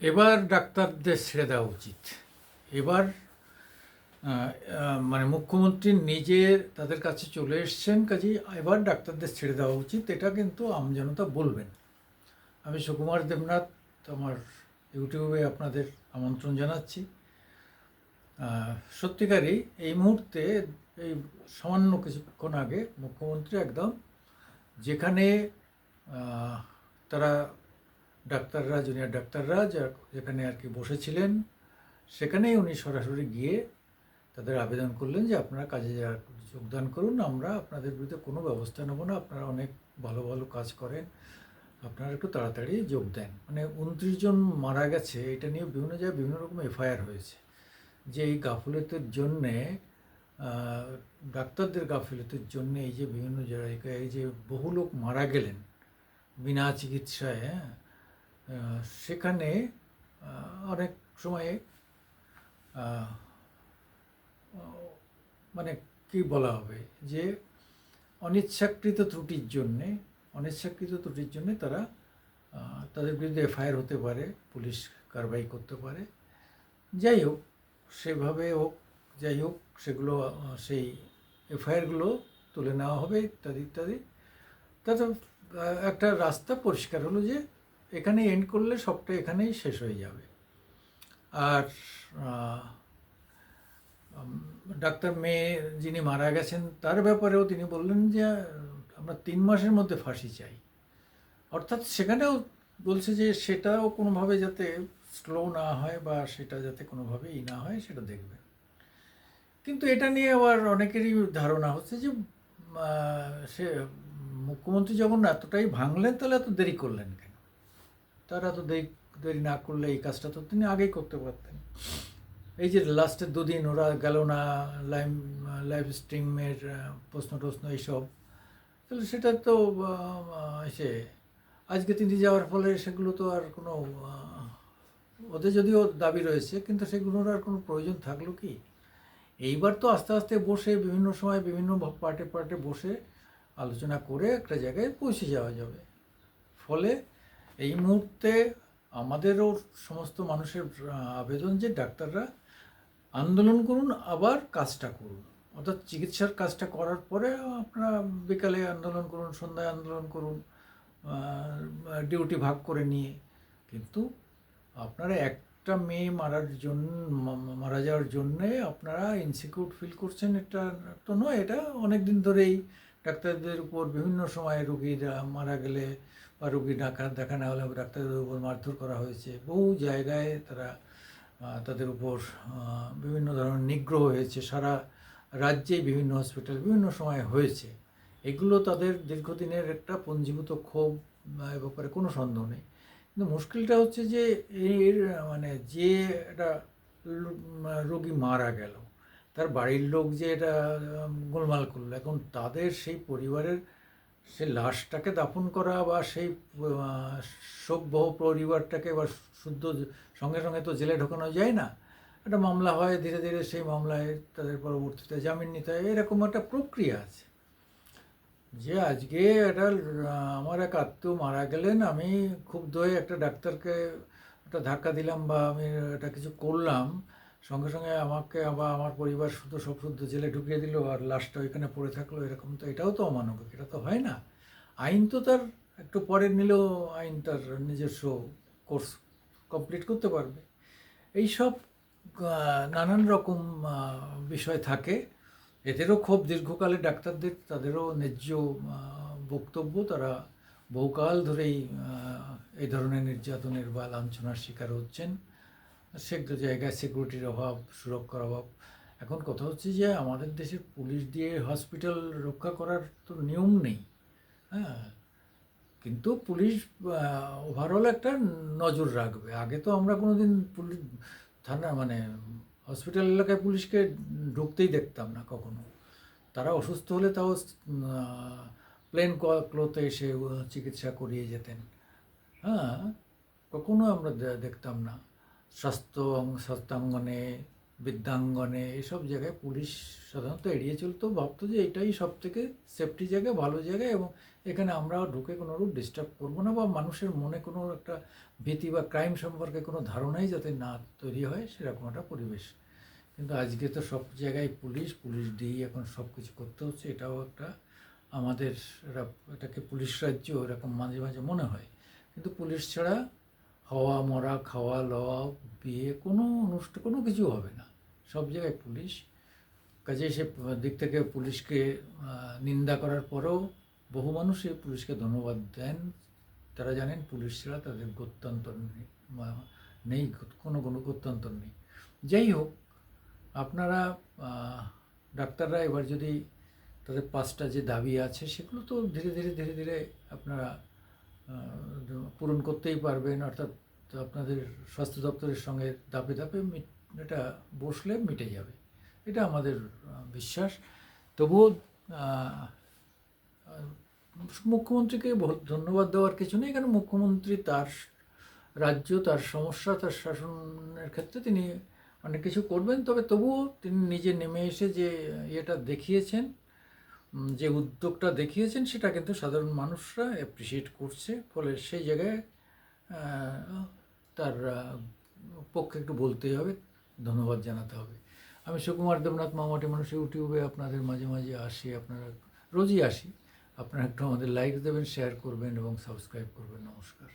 এবার ডাক্তারদের ছেড়ে দেওয়া উচিত। এবার মানে মুখ্যমন্ত্রী নিজে তাদের কাছে চলে এসছেন কাজে এবার ডাক্তারদের ছেড়ে দেওয়া উচিত, এটা কিন্তু আমজনতা বলবেন। আমি সুকুমার দেবনাথ আমার ইউটিউবে আপনাদের আমন্ত্রণ জানাচ্ছি। সত্যিকারই এই মুহূর্তে, এই সামান্য কিছুক্ষণ আগে মুখ্যমন্ত্রী একদম যেখানে তারা ডাক্তাররা জুনিয়র ডাক্তাররা যেখানে আর কি বসেছিলেন, সেখানেই উনি সরাসরি গিয়ে তাদের আবেদন করলেন যে আপনারা কাজে যোগদান করুন, আমরা আপনাদের বিরুদ্ধে কোনো ব্যবস্থা নেব না, আপনারা অনেক ভালো ভালো কাজ করেন, আপনারা একটু তাড়াতাড়ি যোগ দেন। মানে উনত্রিশ জন মারা গেছে, এটা নিয়ে বিভিন্ন জায়গায় বিভিন্ন রকম এফআইআর হয়েছে। যে এই গাফিলতির জন্যে ডাক্তারদের গাফিলতির জন্যে এই যে বিভিন্ন জায়গায়, এই যে বহু লোক মারা গেলেন, বিনা চিকিৎসায় হ্যাঁ সেখানে অনেক সময়ে মানে কি বলা হবে যে, অনিচ্ছাকৃত ত্রুটির জন্যে, অনিচ্ছাকৃত ত্রুটির জন্যে তারা তাদের বিরুদ্ধে এফআইআর হতে পারে, পুলিশ কারবাই করতে পারে। যাই হোক, সেভাবে হোক, যাই হোক, সেগুলো সেই এফআইআরগুলো তুলে নেওয়া হবে ইত্যাদি ইত্যাদি। তাতে একটা রাস্তা পরিষ্কার হলো যে এখানে এন্ড করলে সবটা এখানেই শেষ হয়ে যাবে। আর ডাক্তার মেয়ে যিনি মারা গেছেন, তার ব্যাপারেও তিনি বললেন যে, আমরা তিন মাসের মধ্যে ফাঁসি চাই। অর্থাৎ সেখানেও বলছে যে, সেটাও কোনোভাবে যাতে স্লো না হয় বা সেটা যাতে কোনোভাবে ই না হয়, সেটা দেখবেন কিন্তু এটা নিয়ে আবার অনেকেরই ধারণা হচ্ছে যে সে মুখ্যমন্ত্রী যখন এতটাই ভাঙলেন, তাহলে এত দেরি করলেন কেন? তার তো দেরি না করলে এই কাজটা তো তিনি আগেই করতে পারতেন। এই যে লাস্টের দুদিন ওরা গেল না লাইভ লাইভ স্ট্রিমের প্রশ্ন টশ্ন এইসব। তাহলে সেটা তো সে আজকে তিনি যাওয়ার ফলে সেগুলো তো আর কোনো ওদের যদিও দাবি রয়েছে, কিন্তু সেগুলোর আর কোনো প্রয়োজন থাকল কি? এইবার তো আস্তে আস্তে বসে বিভিন্ন সময় বিভিন্ন পার্টে পার্টে বসে আলোচনা করে একটা জায়গায় পৌঁছে যাওয়া যাবে। ফলে এই মুহূর্তে আমাদেরও সমস্ত মানুষের আবেদন যে ডাক্তাররা, আন্দোলন করুন, আবার কাজটা করুন। অর্থাৎ চিকিৎসার কাজটা করার পরে আপনারা বিকালে আন্দোলন করুন, সন্ধ্যায় আন্দোলন করুন ডিউটি ভাগ করে নিয়ে। কিন্তু আপনারা একটা মেয়ে মারার জন্য মারা যাওয়ার জন্যে আপনারা ইনসিকিউর ফিল করছেন, এটা তো নয়, এটা অনেক দিন ধরেই ডাক্তারদের উপর বিভিন্ন সময় রুগীরা মারা গেলে বা রোগী ডাকা, দেখা না হলে ডাক্তারদের উপর মারধর করা হয়েছে। বহু জায়গায় তারা তাদের উপর বিভিন্ন ধরনের নিগ্রহ হয়েছে। সারা রাজ্যে বিভিন্ন হসপিটাল বিভিন্ন সময় হয়েছে। এগুলো তাদের দীর্ঘদিনের একটা পঞ্জীভূত ক্ষোভ এ ব্যাপারে কোনো সন্দেহ নেই। কিন্তু মুশকিলটা হচ্ছে যে, এর মানে যে এটা রোগী মারা গেল, তার বাড়ির লোক যে এটা গোলমাল করল, এখন তাদের সেই পরিবারের সে লাশটাকে দাফন করা বা সেই শোকবহ পরিবারটাকে বা শুদ্ধ সঙ্গে সঙ্গে তো জেলে ঢোকানো যায় না। একটা মামলা হয়, ধীরে ধীরে সেই মামলায় তাদের পরবর্তীতে জামিন নিতে হয়। এরকম একটা প্রক্রিয়া আছে। যে আজকে একটা আমার এক আত্মীয় মারা গেলেন, আমি খুব দয়ে একটা ডাক্তারকে একটা ধাক্কা দিলাম বা আমি এটা কিছু করলাম। সঙ্গে সঙ্গে আমাকে আবার আমার পরিবার শুদ্ধ সব শুদ্ধ জেলে ঢুকিয়ে দিল আর লাশটা ওইখানে পড়ে থাকল এরকম তো এটাও তো অমানবিক এটা তো হয় না। আইন তো তার একটু পরে নিলেও আইন তার নিজস্ব কোর্স কমপ্লিট করতে পারবে। এইসব আহ, নানান রকম বিষয় থাকে। এদেরও খুব দীর্ঘকালে ডাক্তারদের তাদেরও ন্যায্য বক্তব্য। তারা বহুকাল ধরেই এই ধরনের নির্যাতনের বা লাঞ্ছনার শিকার হচ্ছেন। সেগুলো জায়গায় সিকিউরিটির অভাব, সুরক্ষার অভাব। এখন কথা হচ্ছে যে আমাদের দেশের পুলিশ দিয়ে হসপিটাল রক্ষা করার তো নিয়ম নেই। হ্যাঁ? কিন্তু পুলিশ ওভারঅল একটা নজর রাখবে। আগে তো আমরা কোনো দিন পুলিশ, থানা মানে হসপিটাল এলাকায় পুলিশকে ঢুকতেই দেখতাম না কখনো। তারা অসুস্থ হলে তাও প্লেন ক্লোতে এসে চিকিৎসা করিয়ে যেতেন। হ্যাঁ? কখনো আমরা দেখতাম না। স্বাস্থ্য স্বাস্থ্যাঙ্গনে, বৃদ্ধাঙ্গনে, এসব জায়গায় পুলিশ সাধারণত এড়িয়ে চলতো। ভাবতো যে এটাই সব থেকে সেফটি জায়গা, ভালো জায়গা এবং এখানে আমরা ঢুকে কোনো রূপ ডিস্টার্ব করব না বা মানুষের মনে কোনো একটা ভীতি বা ক্রাইম সম্পর্কে কোনো ধারণাই যাতে না তৈরি হয়, সেরকম একটা পরিবেশ। কিন্তু আজকে তো সব জায়গায় পুলিশ পুলিশ দিয়েই এখন সব কিছু করতে হচ্ছে, এটাও একটা আমাদের এটাকে পুলিশ রাজ্য, এরকম মাঝে মাঝে মনে হয়। কিন্তু পুলিশ ছাড়া হওয়া মরা, খাওয়া, লওয়া, বিয়ে, কোনো অনুষ্ঠান, কোনো কিছু হবে না। সব জায়গায় পুলিশ। কাজে সে দিক থেকে পুলিশকে নিন্দা করার পরেও বহু মানুষ এই পুলিশকে ধন্যবাদ দেন। তারা জানেন পুলিশ ছাড়া তাদের গত্যন্তর নেই নেই, কোনো কোনো গত্যন্তর নেই। যাই হোক, আপনারা ডাক্তাররা এবার যদি তাদের পাঁচটা যে দাবি আছে, সেগুলো তো ধীরে ধীরে ধীরে ধীরে আপনারা পূরণ করতেই পারবেন, অর্থাৎ আপনাদের স্বাস্থ্য দপ্তরের সঙ্গে ধাপে ধাপে এটা বসলে মিটে যাবে। এটা আমাদের বিশ্বাস। তবুও মুখ্যমন্ত্রীকে বহুত ধন্যবাদ দেওয়ার কিছু নেই, কারণ মুখ্যমন্ত্রী তার রাজ্য, তার সমস্যা, তার শাসনের ক্ষেত্রে তিনি অনেক কিছু করবেন। তবে তবুও তিনি নিজে নেমে এসে যে ইয়েটা দেখিয়েছেন যে উদ্যোগটা দেখিয়েছেন, সেটা কিন্তু সাধারণ মানুষরা অ্যাপ্রিসিয়েট করছে। ফলে সেই জায়গায় তার পক্ষে একটু বলতেই হবে, ধন্যবাদ জানাতে হবে। আমি সুকুমার দেবনাথ মামাটি মানুষ, ইউটিউবে আপনাদের মাঝে মাঝে আসি, আপনারা রোজই আসি। আপনারা একটু আমাদের লাইক দেবেন শেয়ার করবেন এবং সাবস্ক্রাইব করবেন। নমস্কার।